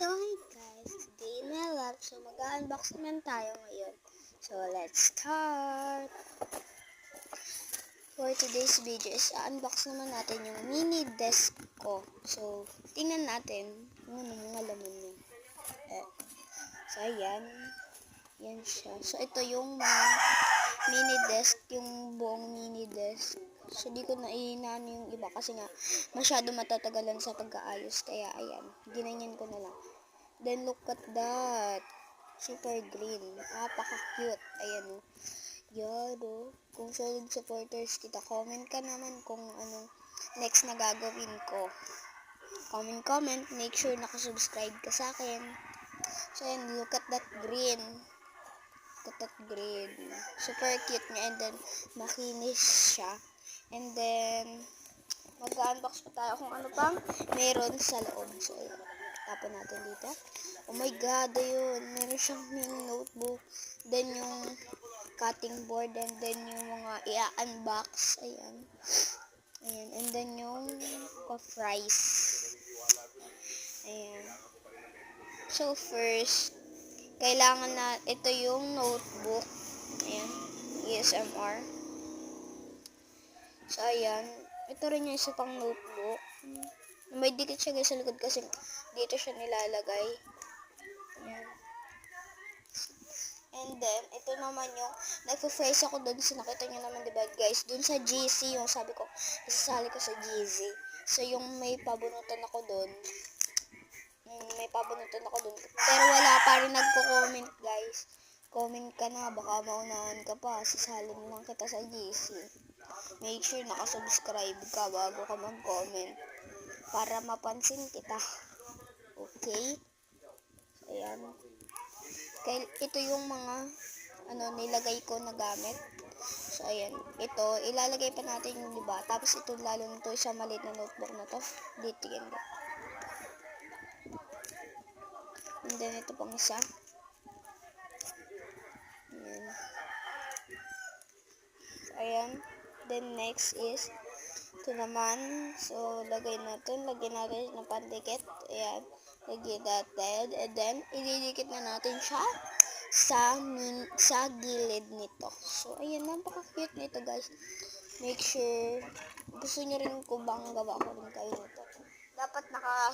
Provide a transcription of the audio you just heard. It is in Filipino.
So, hi guys. Today in my lab. So, mag-unbox naman tayo ngayon. So, let's start. For today's video is unbox naman natin yung mini desk ko. So, tingnan natin kung ano mga laman niya. Eh. So, ayan. Yan siya. So, ito yung mini desk, yung buong mini desk. So, di ko na iinano yung iba kasi nga masyado matatagalan sa pag-aayos. Kaya, ayan. Ginanyan ko na lang. Then, look at that. Super green. Napaka-cute. Ayan, oh. Yan, oh. Kung solid supporters kita, comment ka naman kung anong next na gagawin ko. Comment, comment. Make sure nakasubscribe ka sa akin. So, ayan, look at that green. Look at that green. Super cute niya. And then, makinis siya. And then, mag-unbox pa tayo kung ano pang meron sa loob. So, ayan. Tapon natin dito. Oh my God, ayun. Meron siyang mini notebook. Then, yung cutting board. And then, yung mga i-unbox. Ayan. Ayan. And then, yung fries. Ayan. So, first, kailangan na, ito yung notebook. Ayan. ASMR. So, ayan. Ito rin yung isa pang notebook. May dikit siya guys sa likod kasi dito siya nilalagay. Ayan. And then, ito naman yung, nagpo-phrase ako doon sa nakita nyo naman, diba guys, doon sa GC, yung sabi ko, isasali ko sa GC. So, yung may pabunutan ako doon, yung may pabunutan ako doon. Pero wala pa rin nagko-comment, guys. Comment ka na, baka maunahan ka pa, sasali mo lang kita sa GC. Make sure nakasubscribe ka bago ka mag-comment para mapansin kita. Okay? Ayan. Kaya ito yung mga ano nilagay ko na gamit. So ayan, ito ilalagay pa natin yung diba. Tapos ito lalo nito sa maliit na notebook na to. Dito yan. And then ito pang isa. Ayan. Ayan. Then next is ito naman. So lagay natin, lagyan natin ng pandikit. Ayan. Lagyan natin. And then ididikit na natin siya sa min sa gilid nito. So ayan, napaka-cute nito guys. Make sure gusto niyo rin ko bang gawa ko rin kayo nito. Dapat naka